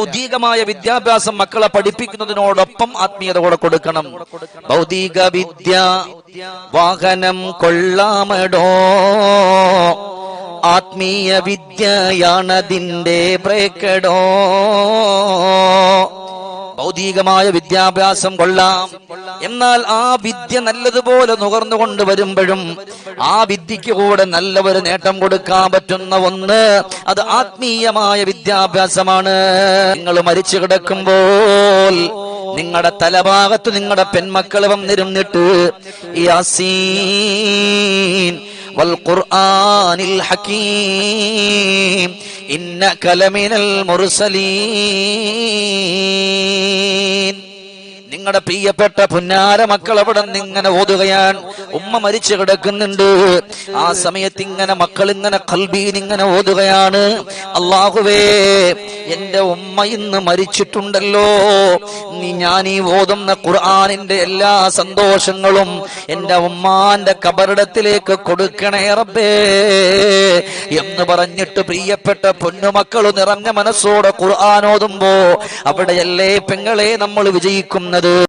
ഭൗതികമായ വിദ്യാഭ്യാസം മക്കളെ പഠിപ്പിക്കുന്നതിനോടൊപ്പം ആത്മീയത കൂടെ കൊടുക്കണം. ഭൗതിക വിദ്യ വാഹനം കൊള്ളാമടോ. ആത്മീയ വിദ്യയാണതിന്റെ ബ്രേക്കടോ ഭൗതികമായ വിദ്യാഭ്യാസം കൊള്ളാം. എന്നാൽ ആ വിദ്യ നല്ലതുപോലെ നുകർന്നുകൊണ്ട് വരുമ്പോഴും ആ വിദ്യക്ക് കൂടെ നല്ല ഒരു നേട്ടം കൊടുക്കാൻ പറ്റുന്ന ഒന്ന് അത് ആത്മീയമായ വിദ്യാഭ്യാസമാണ്. നിങ്ങൾ മരിച്ചു കിടക്കുമ്പോൾ നിങ്ങളുടെ തലഭാഗത്ത് നിങ്ങളുടെ പെൺമക്കൾ വന്നിരുന്നിട്ട് യാസീൻ ഇന്ന കലമിനൽ മുറുസലീ നിങ്ങളുടെ പ്രിയപ്പെട്ട പുന്നാര മക്കൾ അവിടെ ഇങ്ങനെ ഓതുകയാണ്. ഉമ്മ മരിച്ചു കിടക്കുന്നുണ്ട്. ആ സമയത്ത് ഇങ്ങനെ മക്കൾ ഇങ്ങനെ കൽബീൻ ഇങ്ങനെ ഓതുകയാണ്. അള്ളാഹുവേ എന്റെ ഉമ്മ ഇന്ന് മരിച്ചിട്ടുണ്ടല്ലോ. നീ ഞാൻ ഈ ഓതുന്ന ഖുർആാനിന്റെ എല്ലാ സന്തോഷങ്ങളും എന്റെ ഉമ്മാന്റെ കബറിടത്തിലേക്ക് കൊടുക്കണേ റബ്ബേ. എന്ന് പറഞ്ഞിട്ട് പ്രിയപ്പെട്ട പൊന്നുമക്കൾ നിറഞ്ഞ മനസ്സോടെ ഖുർആൻ ഓതുമ്പോ അവിടെയല്ലേ പെങ്ങളെ നമ്മൾ വിജയിക്കുന്നത്?